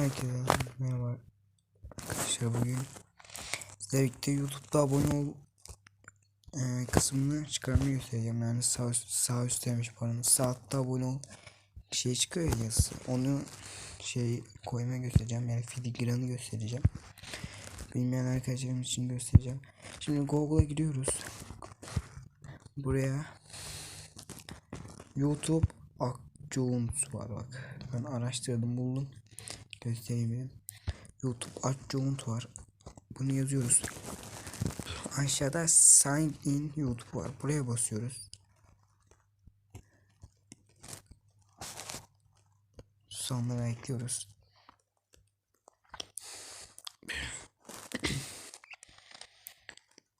Herkese merhaba arkadaşlar bugün sizlerle birlikte YouTube'da abone ol e, kısmını çıkarmayı göstereceğim yani sağ, üst, sağ üstteymiş paranın sağ abone ol şey çıkıyor ya yazısı. Onu şey koymaya göstereceğim. Yani filigranı göstereceğim. Bilmeyen arkadaşlarım için göstereceğim. Şimdi Google'a giriyoruz buraya YouTube Akçoğuntu var bak. Ben araştırdım buldum göstereyim dedim. YouTube Akçoğuntu var. Bunu yazıyoruz. Aşağıda sign in YouTube var. Buraya basıyoruz. Sonra ekliyoruz.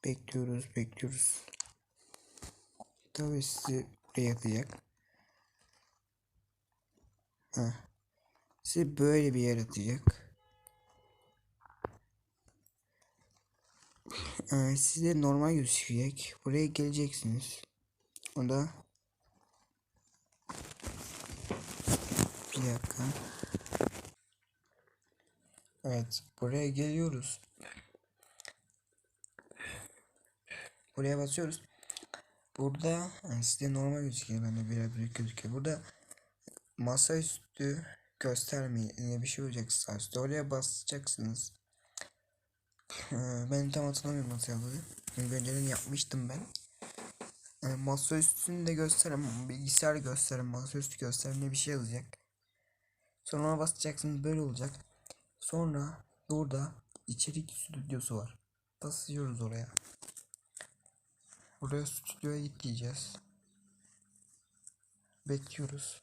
Bekliyoruz bekliyoruz. Tabi sizi buraya atacak Heh. Sizi böyle bir yer atacak Ee, size normal gözükecek. Buraya geleceksiniz. O da bir dakika. Evet, buraya geliyoruz. Buraya basıyoruz. Burada yani size normal gözüküyor. Bende biraz büyük gözüküyor. Burada masaüstü göstermeyin diye bir şey olacak sağ üstte. Oraya basacaksınız. Ee, ben tam hatırlamıyorum nasıl yapılıyor. Önceden yapmıştım ben. Yani masa üstünü de gösterim, bilgisayar gösterim, masa üstü gösterim diye bir şey yazacak. Sonra ona basacaksınız böyle olacak. Sonra burada içerik stüdyosu var. Basıyoruz oraya. Buraya stüdyoya git diyeceğiz. Bekliyoruz.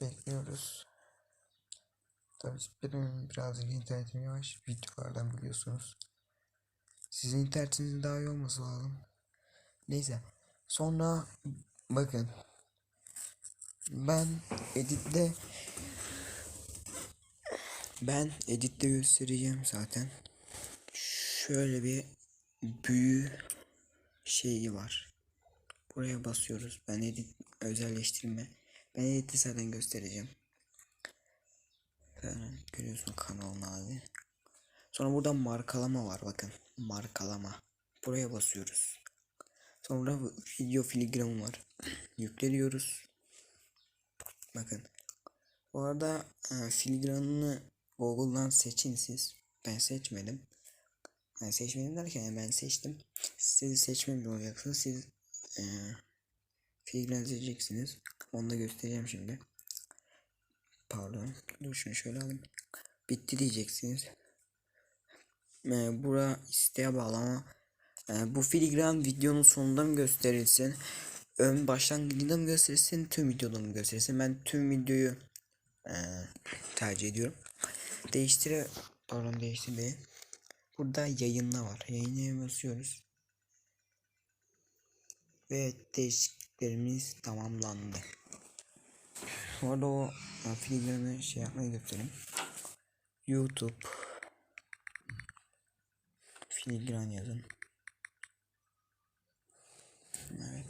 Bekliyoruz. Tabii benim birazcık internetim yavaş videolardan biliyorsunuz. Sizin internetinizin daha iyi olması lazım. Neyse. Sonra bakın. Ben editte ben editte göstereceğim zaten. Şöyle bir büyü şeyi var. Buraya basıyoruz. Ben edit özelleştirme. Ben zaten göstereceğim. Görüyorsun kanalını abi. Sonra burada markalama var bakın. Markalama. Buraya basıyoruz. Sonra video filigramı var. Yükleniyoruz. Bakın. Bu arada e, filigranını Google'dan seçin siz. Ben seçmedim. Ben seçmedim derken ben seçtim. Siz seçmemiş olacaksınız. Siz e, filigran seçeceksiniz. Onu da göstereceğim şimdi. Pardon. Dur şunu şöyle alayım. Bitti diyeceksiniz. Ee, bura isteğe bağlı ama e, bu filigran videonun sonunda mı gösterilsin? Ön başlangıcında mı gösterilsin? Tüm videoda mı gösterilsin? Ben tüm videoyu e, tercih ediyorum. Değiştire pardon değiştirmeyi. Burada yayınla var. Yayına basıyoruz. Ve değişikliklerimiz tamamlandı. Bu arada o e, filigranı şey yapmayı göstereyim. YouTube filigran yazın. Evet.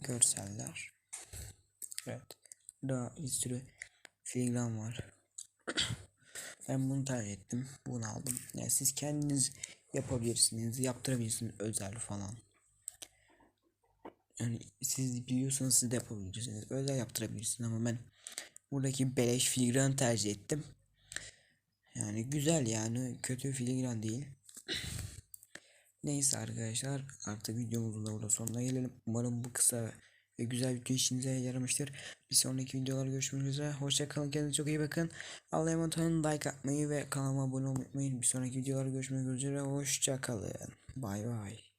Görseller. Evet. Daha bir sürü filigran var. Ben bunu tercih ettim. Bunu aldım. Yani siz kendiniz yapabilirsiniz. Yaptırabilirsiniz özel falan. Yani siz biliyorsanız siz de yapabilirsiniz. Özel yaptırabilirsiniz ama ben buradaki beleş filigran tercih ettim. Yani güzel yani kötü filigran değil. Neyse arkadaşlar artık videomuzun da burada sonuna gelelim. Umarım bu kısa ve güzel video işinize yaramıştır. Bir sonraki videolar görüşmek üzere. Hoşça kalın kendinize çok iyi bakın. Allah'a emanet olun. Like atmayı ve kanalıma abone olmayı unutmayın. Bir sonraki videolar görüşmek üzere. Hoşça kalın. Bay bay.